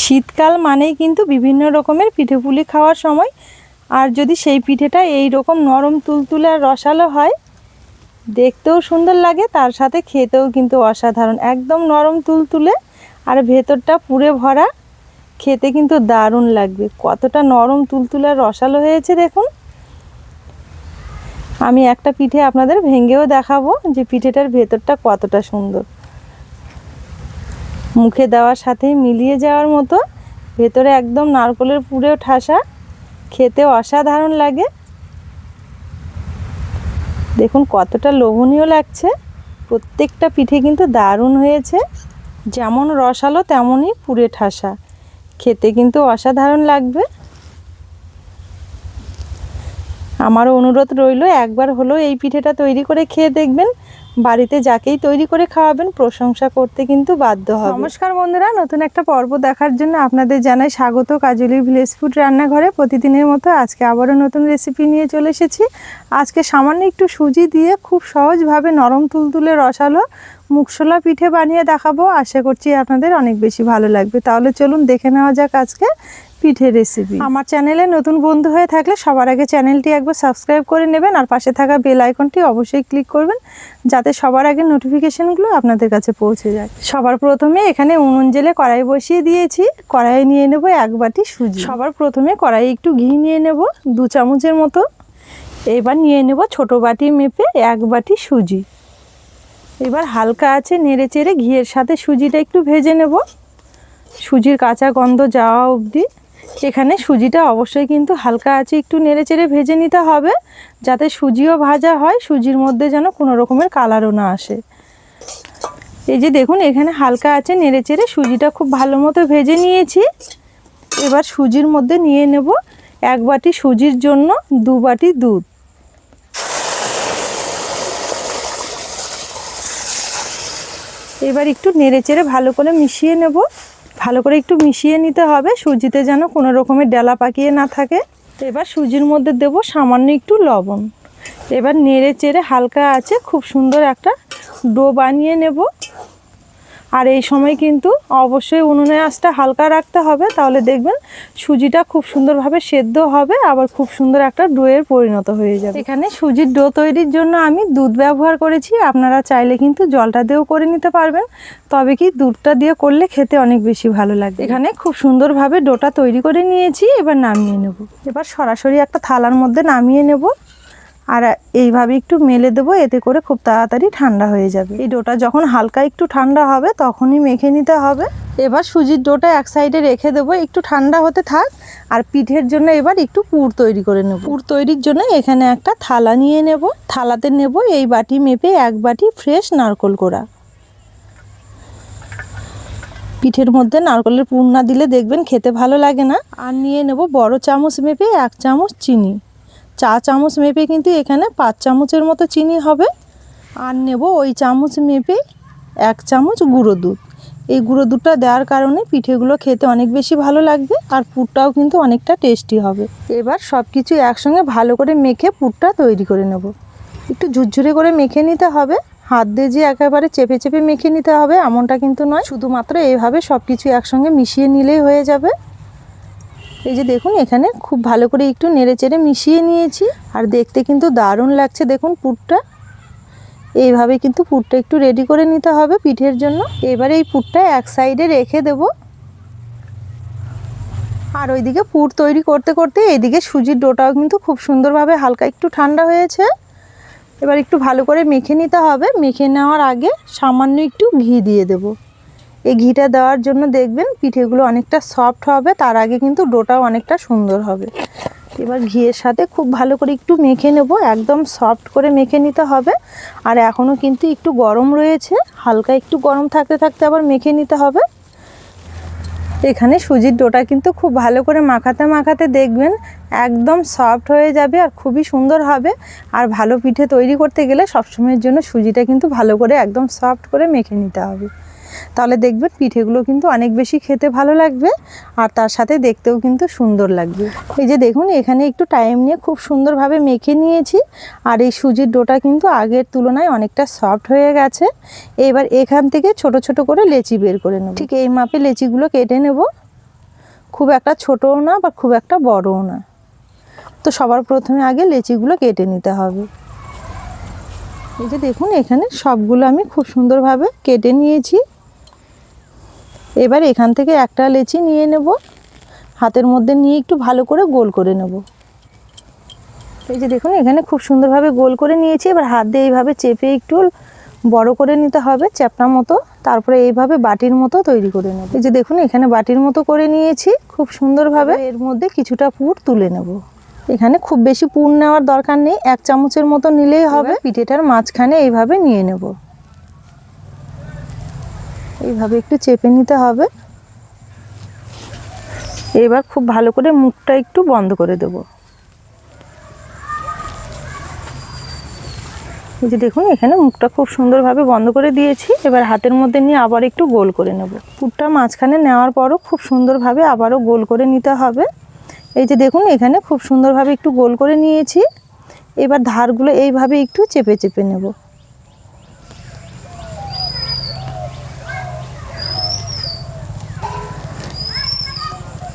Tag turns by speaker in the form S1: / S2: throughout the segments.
S1: শীতকাল মানেই কিন্তু বিভিন্ন রকমের পিঠে পুলি খাওয়ার সময়। আর যদি সেই পিঠেটা এই রকম নরম তুলতুলে আর রসালো হয়, দেখতেও সুন্দর লাগে, তার সাথে খেতেও কিন্তু অসাধারণ। একদম নরম তুলতুলে আর ভেতরটা পুরে ভরা, খেতে কিন্তু দারুণ লাগবে। কতটা নরম তুলতুলে আর রসালো হয়েছে দেখুন। আমি একটা পিঠে আপনাদের ভেঙেও দেখাবো যে পিঠেটার ভেতরটা কতটা সুন্দর। মুখে দেওয়ার সাথেই মিলিয়ে যাওয়ার মতো। ভেতরে একদম নারকলের পুরেও ঠাসা। খেতে অসাধারণ লাগে। দেখুন কতটা লোভনীয় লাগছে। প্রত্যেকটা পিঠে কিন্তু দারুণ হয়েছে। যেমন রসালো, তেমনই পুরে ঠাসা। খেতে কিন্তু অসাধারণ লাগবে। আমার অনুরোধ রইল, একবার হলো এই পিঠেটা তৈরি করে খেয়ে দেখবেন। বাড়িতে যাকেই তৈরি করে খাওয়াবেন, প্রশংসা করতে কিন্তু বাধ্য হবে। নমস্কার বন্ধুরা, নতুন একটা পর্ব দেখার জন্য আপনাদের জানাই স্বাগত। কাজলি ভিলেজ ফুড রান্নাঘরে প্রতিদিনের মতো আজকে আবারও নতুন রেসিপি নিয়ে চলে এসেছি। আজকে সামান্য একটু সুজি দিয়ে খুব সহজভাবে নরম তুলতুলে রসালো মুখশোলা পিঠে বানিয়ে দেখাবো। আশা করছি আপনাদের অনেক বেশি ভালো লাগবে। তাহলে চলুন দেখে নেওয়া যাক আজকে পিঠে রেসিপি আমার চ্যানেলে নতুন বন্ধু হয়ে থাকলে সবার আগে চ্যানেলটি একবার সাবস্ক্রাইব করে নেবেন আর পাশে থাকা বেল আইকনটি অবশ্যই ক্লিক করবেন, যাতে সবার আগে নোটিফিকেশানগুলো আপনাদের কাছে পৌঁছে যায়। সবার প্রথমে এখানে উনুন জেলে কড়াই বসিয়ে দিয়েছি। কড়াই নিয়ে নেব এক বাটি সুজি। সবার প্রথমে কড়াই একটু ঘি নিয়ে নেব, দু চামচের মতো। এবার নিয়ে নেব ছোট বাটি মেপে এক বাটি সুজি। এবার হালকা আছে, নেড়ে চেড়ে ঘিয়ের সাথে সুজিটা একটু ভেজে নেব। সুজির কাঁচা গন্ধ যাওয়া অবধি এখানে সুজিটা অবশ্যই কিন্তু হালকা আছে, একটু নেড়ে চেড়ে ভেজে নিতে হবে যাতে সুজিও ভাজা হয়, সুজির মধ্যে যেন কোনো রকমের কালারও না আসে। এই যে দেখুন, এখানে হালকা আছে, নেড়ে চেড়ে সুজিটা খুব ভালো মতো ভেজে নিয়েছি। এবার সুজির মধ্যে নিয়ে নেব এক বাটি সুজির জন্য দু বাটি দুধ। এবার একটু নেড়ে চেড়ে ভালো করে মিশিয়ে নেব। ভালো করে একটু মিশিয়ে নিতে হবে, সুজিতে যেন কোনো রকমের ডেলা পাকিয়ে না থাকে। তো এবার সুজির মধ্যে দেব সামান্য একটু লবণ। এবার নেড়ে চেড়ে হালকা আছে, খুব সুন্দর একটা ডো বানিয়ে নেব। আর এই সময় কিন্তু অবশ্যই উনুনের আঁচটা হালকা রাখতে হবে, তাহলে দেখবেন সুজিটা খুব সুন্দরভাবে সেদ্ধ হবে, আবার খুব সুন্দর একটা ডোয়ের পরিণত হয়ে যাবে। এখানে সুজির ডো তৈরির জন্য আমি দুধ ব্যবহার করেছি, আপনারা চাইলে কিন্তু জলটা দিয়েও করে নিতে পারবেন, তবে কি দুধটা দিয়ে করলে খেতে অনেক বেশি ভালো লাগবে এখানে খুব সুন্দরভাবে ডোটা তৈরি করে নিয়েছি, এবার নামিয়ে নেব। এবার সরাসরি একটা থালার মধ্যে নামিয়ে নেব। আর এইভাবে একটু মেলে দেবো, এতে করে খুব তাড়াতাড়ি ঠান্ডা হয়ে যাবে। এই ডোটা যখন হালকা একটু ঠান্ডা হবে, তখনই মেখে নিতে হবে। এবার সুজির ডোটা এক সাইডে রেখে দেবো, একটু ঠান্ডা হতে থাক। আর পিঠের জন্য এবার একটু পুর তৈরি করে নেব। পুর তৈরির জন্য এখানে একটা থালা নিয়ে নেব। থালাতে নেব এই বাটি মেপে এক বাটি ফ্রেশ নারকল কোড়া। পিঠের মধ্যে নারকলের পুর না দিলে দেখবেন খেতে ভালো লাগে না। আর নিয়ে নেব বড় চামচ মেপে এক চামচ চিনি। চা চামচ মেপে কিন্তু এখানে পাঁচ চামচের মতো চিনি হবে। আর নেব ওই চামচ মেপে এক চামচ গুঁড়ো দুধ। এই গুঁড়ো দুধটা দেওয়ার কারণে পিঠেগুলো খেতে অনেক বেশি ভালো লাগবে আর পুরটাও কিন্তু অনেকটা টেস্টি হবে। এবার সব কিছু একসঙ্গে ভালো করে মেখে পুরটা তৈরি করে নেব। একটু ঝুরঝুরে করে মেখে নিতে হবে। হাত দিয়ে যে একেবারে চেপে চেপে মেখে নিতে হবে এমনটা কিন্তু নয়। শুধুমাত্র এইভাবে সব কিছু একসঙ্গে মিশিয়ে নিলেই হয়ে যাবে। এই যে দেখুন, এখানে খুব ভালো করে একটু নেড়ে চেড়ে মিশিয়ে নিয়েছি। আর দেখতে কিন্তু দারুণ লাগছে দেখুন পুরটা। এইভাবে কিন্তু পুরটা একটু রেডি করে নিতে হবে পিঠের জন্য। এবার এই পুরটা এক সাইডে রেখে দেব। আর ওইদিকে পুর তৈরি করতে করতে এইদিকে সুজির ডোটাও কিন্তু খুব সুন্দরভাবে হালকা একটু ঠান্ডা হয়েছে। এবার একটু ভালো করে মেখে নিতে হবে। মেখে নেওয়ার আগে সামান্য একটু ঘি দিয়ে দেবো। এই ঘিটা দেওয়ার জন্য দেখবেন পিঠেগুলো অনেকটা সফট হবে, তার আগে কিন্তু ডোটাও অনেকটা সুন্দর হবে। এবার ঘিয়ের সাথে খুব ভালো করে একটু মেখে নেব, একদম সফট করে মেখে নিতে হবে। আর এখনও কিন্তু একটু গরম রয়েছে, হালকা একটু গরম থাকতে থাকতে আবার মেখে নিতে হবে। এখানে সুজির ডোটা কিন্তু খুব ভালো করে মাখাতে মাখাতে দেখবেন একদম সফট হয়ে যাবে আর খুবই সুন্দর হবে। আর ভালো পিঠে তৈরি করতে গেলে সবসময়ের জন্য সুজিটা কিন্তু ভালো করে একদম সফট করে মেখে নিতে হবে। তাহলে দেখবেন পিঠেগুলো কিন্তু অনেক বেশি খেতে ভালো লাগবে আর তার সাথে দেখতেও কিন্তু সুন্দর লাগবে। এই যে দেখুন, এখানে একটু টাইম নিয়ে খুব সুন্দরভাবে মেখে নিয়েছি আর এই সুজির ডোটা কিন্তু আগের তুলনায় অনেকটা সফট হয়ে গেছে। এবার এখান থেকে ছোট ছোট করে লেচি বের করে নেব। ঠিক এই মাপে লেচিগুলো কেটে নেব। খুব একটা ছোটও না বা খুব একটা বড়ও না। তো সবার প্রথমে আগে লেচিগুলো কেটে নিতে হবে। এই যে দেখুন, এখানে সবগুলো আমি খুব সুন্দরভাবে কেটে নিয়েছি। এবার এখান থেকে একটা লেচি নিয়ে নেব। হাতের মধ্যে নিয়ে একটু ভালো করে গোল করে নেব। এই যে দেখুন, এখানে খুব সুন্দরভাবে গোল করে নিয়েছি। এবার হাত দিয়ে এইভাবে চেপে একটু বড় করে নিতে হবে, চ্যাপটা মতো। তারপরে এইভাবে বাটির মতো তৈরি করে নেব। এই যে দেখুন, এখানে বাটির মতো করে নিয়েছি খুব সুন্দরভাবে। এর মধ্যে কিছুটা পুর তুলে নেব। এখানে খুব বেশি পুর নেওয়ার দরকার নেই, এক চামচের মতো নিলেই হবে। পিঠেটার মাঝখানে এইভাবে নিয়ে নেব। এইভাবে একটু চেপে নিতে হবে। এবার খুব ভালো করে মুখটা একটু বন্ধ করে দেব। এই যে দেখুন, এখানে মুখটা খুব সুন্দরভাবে বন্ধ করে দিয়েছি। এবার হাতের মধ্যে নিয়ে আবার একটু গোল করে নেব। পুরটা মাঝখানে নেওয়ার পরও খুব সুন্দরভাবে আবারও গোল করে নিতে হবে। এই যে দেখুন, এখানে খুব সুন্দরভাবে একটু গোল করে নিয়েছি। এবার ধারগুলো এইভাবে একটু চেপে চেপে নেব।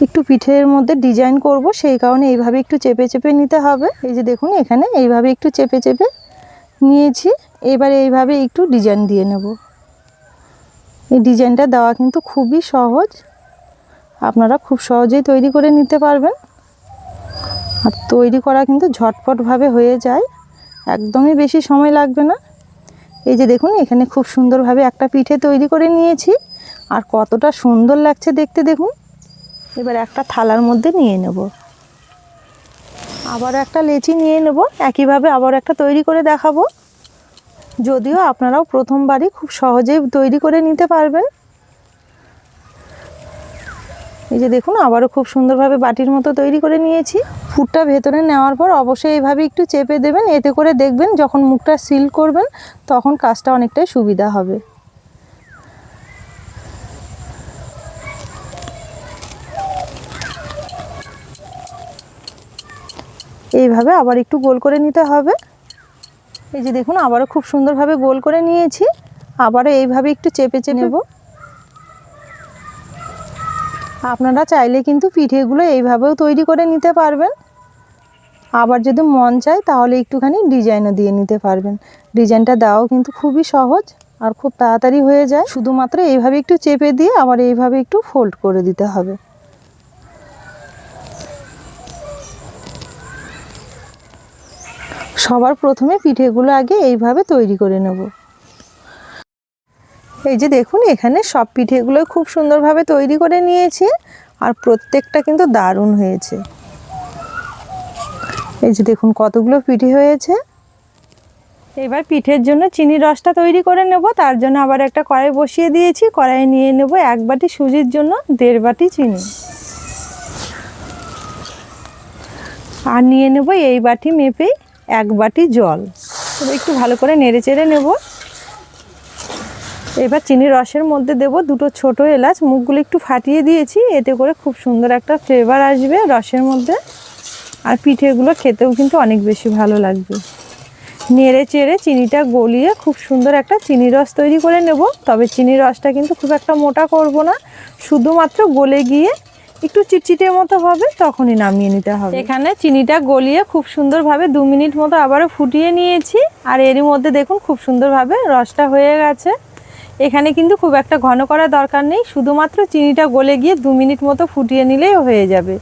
S1: একটু পিঠের মধ্যে ডিজাইন করব, সেই কারণে এইভাবে একটু চেপে চেপে নিতে হবে। এই যে দেখুন এখানে এইভাবে একটু চেপে চেপে নিয়েছি। এবার এইভাবে একটু ডিজাইন দিয়ে নেব। এই ডিজাইনটা দেওয়া কিন্তু খুবই সহজ। আপনারা খুব সহজেই তৈরি করে নিতে পারবেন। আর তৈরি করা কিন্তু ঝটপটভাবে হয়ে যায়। একদমই বেশি সময় লাগবে না। এই যে দেখুন এখানে খুব সুন্দরভাবে একটা পিঠে তৈরি করে নিয়েছি। আর কতটা সুন্দর লাগছে দেখতে দেখুন। এবার একটা থালার মধ্যে নিয়ে নেব। আবার একটা লেচি নিয়ে নেব। একইভাবে আবার একটা তৈরি করে দেখাবো। যদিও আপনারাও প্রথমবারই খুব সহজেই তৈরি করে নিতে পারবেন। এই যে দেখুন, আবারও খুব সুন্দরভাবে বাটির মতো তৈরি করে নিয়েছি। ফুটটা ভেতরে নেওয়ার পর অবশ্যই এইভাবে একটু চেপে দেবেন। এতে করে দেখবেন যখন মুখটা সিল করবেন, তখন কাজটা অনেকটাই সুবিধা হবে। এইভাবে আবার একটু গোল করে নিতে হবে। এই যে দেখুন, আবারও খুব সুন্দরভাবে গোল করে নিয়েছি। আবারও এইভাবে একটু চেপে চেপে নেব। আপনারা চাইলে কিন্তু পিঠেগুলো এইভাবেও তৈরি করে নিতে পারবেন। আবার যদি মন চায়, তাহলে একটুখানি ডিজাইনও দিয়ে নিতে পারবেন। ডিজাইনটা দেওয়াও কিন্তু খুবই সহজ আর খুব তাড়াতাড়ি হয়ে যায়। শুধুমাত্র এইভাবে একটু চেপে দিয়ে আবার এইভাবে একটু ফোল্ড করে দিতে হবে। সবার প্রথমে পিঠেগুলো আগে এইভাবে তৈরি করে নেব। এই যে দেখুন, এখানে সব পিঠেগুলো খুব সুন্দরভাবে তৈরি করে নিয়েছি আর প্রত্যেকটা কিন্তু দারুণ হয়েছে। এই যে দেখুন, কতগুলো পিঠে হয়েছে। এবার পিঠের জন্য চিনি রসটা তৈরি করে নেব, তার জন্য আবার একটা কড়াই বসিয়ে দিয়েছি। কড়াই নিয়ে নেব এক বাটি সুজির জন্য দেড় বাটি চিনি। আর নিয়ে নেব এই বাটি মেপেই এক বাটি জল। একটু ভালো করে নেড়ে চেড়ে নেব। এবার চিনি রসের মধ্যে দেব দুটো ছোট এলাচ। মুখগুলো একটু ফাটিয়ে দিয়েছি, এতে করে খুব সুন্দর একটা ফ্লেভার আসবে রসের মধ্যে। আর পিঠেগুলো খেতেও কিন্তু অনেক বেশি ভালো লাগবে। নেড়ে চেড়ে চিনিটা গলিয়ে খুব সুন্দর একটা চিনি রস তৈরি করে নেব। তবে চিনি রসটা কিন্তু খুব একটা মোটা করব না। শুধুমাত্র গলে গিয়ে একটু চিটচিটের মতো হবে, তখনই নামিয়ে নিতে হবে। এখানে চিনিটা গলিয়ে খুব সুন্দরভাবে দু মিনিট মতো আবারও ফুটিয়ে নিয়েছি, আর এরই মধ্যে দেখুন খুব সুন্দরভাবে রসটা হয়ে গেছে। এখানে কিন্তু খুব একটা ঘন করার দরকার নেই, শুধুমাত্র চিনিটা গলে গিয়ে দু মিনিট মতো ফুটিয়ে নিলেই হয়ে যাবে।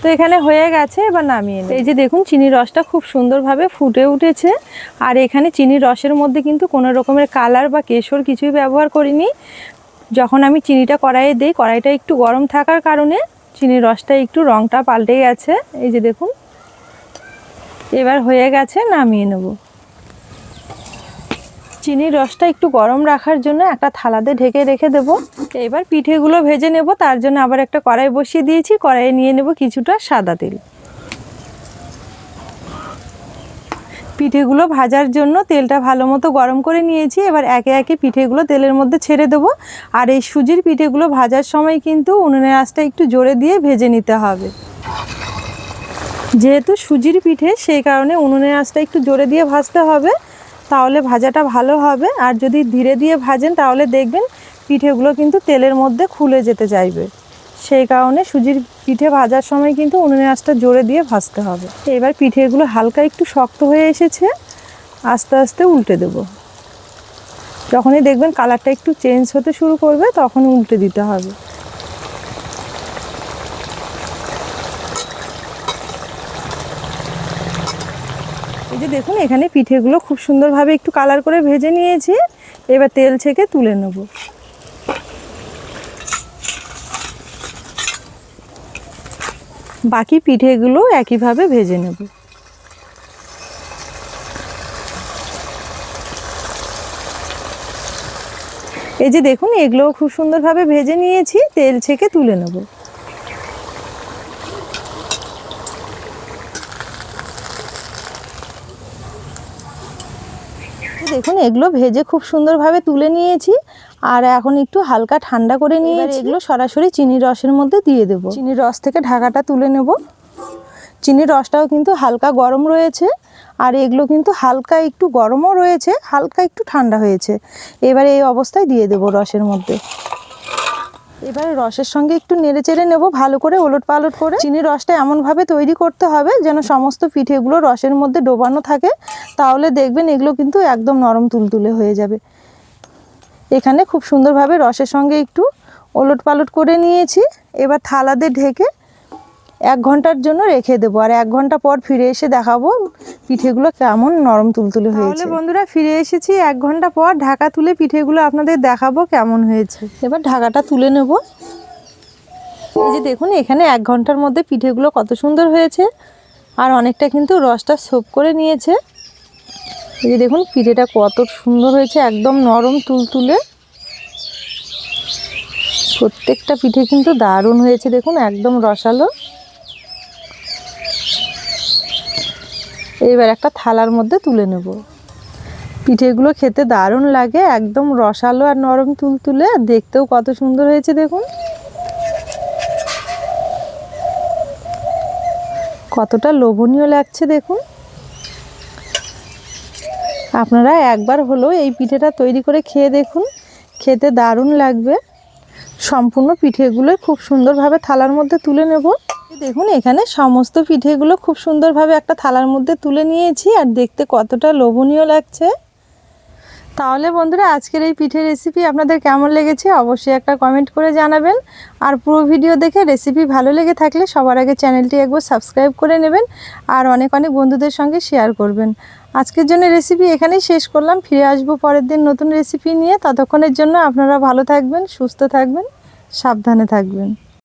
S1: তো এখানে হয়ে গেছে, এবার নামিয়ে নিই। এই যে দেখুন, চিনির রসটা খুব সুন্দরভাবে ফুটে উঠেছে, আর এখানে চিনির রসের মধ্যে কিন্তু কোনো রকমের কালার বা কেশর কিছুই ব্যবহার করিনি। যখন আমি চিনিটা কড়াইয়ে দিই, কড়াইটা একটু গরম থাকার কারণে চিনির রসটা একটু রঙটা পাল্টে গেছে। এই যে দেখুন। এবার হয়ে গেছে, নামিয়ে নেব। চিনির রসটা একটু গরম রাখার জন্য একটা থালাতে ঢেকে রেখে দেবো। এবার পিঠেগুলো ভেজে নেব। তার জন্য আবার একটা কড়াই বসিয়ে দিয়েছি। কড়াইয়ে নিয়ে নেব কিছুটা সাদা তেল। পিঠেগুলো ভাজার জন্য তেলটা ভালো মতো গরম করে নিয়েছি। এবার একে একে পিঠেগুলো তেলের মধ্যে ছেড়ে দেবো। আর এই সুজির পিঠেগুলো ভাজার সময় কিন্তু উনুনের আঁচটা একটু জোরে দিয়ে ভেজে নিতে হবে। যেহেতু সুজির পিঠে সেই কারণে উনুনের আঁচটা একটু জোরে দিয়ে ভাজতে হবে, তাহলে ভাজাটা ভালো হবে। আর যদি ধীরে দিয়ে ভাজেন, তাহলে দেখবেন পিঠেগুলো কিন্তু তেলের মধ্যে খুলে যেতে চাইবে। সেই কারণে সুজির পিঠে ভাজার সময় কিন্তু উনুনের আঁচটা জোরে দিয়ে ভাজতে হবে। এবার পিঠেগুলো হালকা একটু শক্ত হয়ে এসেছে, আস্তে আস্তে উল্টে দেব। যখনই দেখবেন কালারটা একটু চেঞ্জ হতে শুরু করবে তখন উল্টে দিতে হবে। এই যে দেখুন, এখানে পিঠেগুলো খুব সুন্দরভাবে একটু কালার করে ভেজে নিয়েছি। এবার তেল ছেঁকে তুলে নেব। বাকি পিঠেগুলো একইভাবে ভেজে নেব। এই যে দেখুন, এগুলোও খুব সুন্দরভাবে ভেজে নিয়েছি, তেল ছেঁকে তুলে নেব। দেখুন এগুলো ভেজে খুব সুন্দরভাবে তুলে নিয়েছি। আর এখন একটু হালকা ঠান্ডা করে নিয়েছি। এগুলো সরাসরি চিনির রসের মধ্যে দিয়ে দেব। চিনির রস থেকে ঢাকাটা তুলে নেব। চিনির রসটাও কিন্তু হালকা গরম রয়েছে। আর এগুলো কিন্তু হালকা একটু গরমও রয়েছে হালকা একটু ঠান্ডা হয়েছে। এবার এই অবস্থায় দিয়ে দেব রসের মধ্যে। এবারে রসের সঙ্গে একটু নেড়ে চেড়ে নেব, ভালো করে ওলট পালট করে। চিনির রসটা এমনভাবে তৈরি করতে হবে যেন সমস্ত পিঠেগুলো রসের মধ্যে ডোবানো থাকে। তাহলে দেখবেন এগুলো কিন্তু একদম নরম তুলতুলে হয়ে যাবে। এখানে খুব সুন্দরভাবে রসের সঙ্গে একটু ওলট পালট করে নিয়েছি। এবার থালাতে ঢেকে এক ঘণ্টার জন্য রেখে দেবো। আর এক ঘণ্টা পর ফিরে এসে দেখাবো পিঠেগুলো কেমন নরম তুলতুলে হয়েছে। বন্ধুরা ফিরে এসেছি এক ঘণ্টা পর। ঢাকা তুলে পিঠেগুলো আপনাদের দেখাবো কেমন হয়েছে। এবার ঢাকাটা তুলে নেব। এই যে দেখুন এখানে এক ঘণ্টার মধ্যে পিঠেগুলো কত সুন্দর হয়েছে। আর অনেকটা কিন্তু রসটা সোপ করে নিয়েছে। এই যে দেখুন পিঠেটা কত সুন্দর হয়েছে একদম নরম তুলতুলে। প্রত্যেকটা পিঠে কিন্তু দারুণ হয়েছে দেখুন একদম রসালো। এবার একটা থালার মধ্যে তুলে নেব। পিঠেগুলো খেতে দারুণ লাগে, একদম রসালো আর নরম তুলতুলে, দেখতেও কত সুন্দর হয়েছে দেখুন। কতটা লোভনীয় লাগছে দেখুন। আপনারা একবার হলেও এই পিঠেটা তৈরি করে খেয়ে দেখুন, খেতে দারুণ লাগবে। সম্পূর্ণ পিঠেগুলো খুব সুন্দরভাবে থালার মধ্যে তুলে নেব। দেখুন, এখানে সমস্ত পিঠেগুলো খুব সুন্দরভাবে একটা থালার মধ্যে তুলে নিয়েছি আর দেখতে কতটা লোভনীয় লাগছে। তাহলে বন্ধুরা, আজকের এই পিঠে রেসিপি আপনাদের কেমন লেগেছে অবশ্যই একটা কমেন্ট করে জানাবেন। আর পুরো ভিডিও দেখে রেসিপি ভালো লেগে থাকলে সবার আগে চ্যানেলটি একবার সাবস্ক্রাইব করে নেবেন আর অনেক অনেক বন্ধুদের সঙ্গে শেয়ার করবেন। আজকের জন্য রেসিপি এখানেই শেষ করলাম। ফিরে আসব পরের দিন নতুন রেসিপি নিয়ে। ততক্ষণের জন্য আপনারা ভালো থাকবেন, সুস্থ থাকবেন। সাবধানে থাকবেন।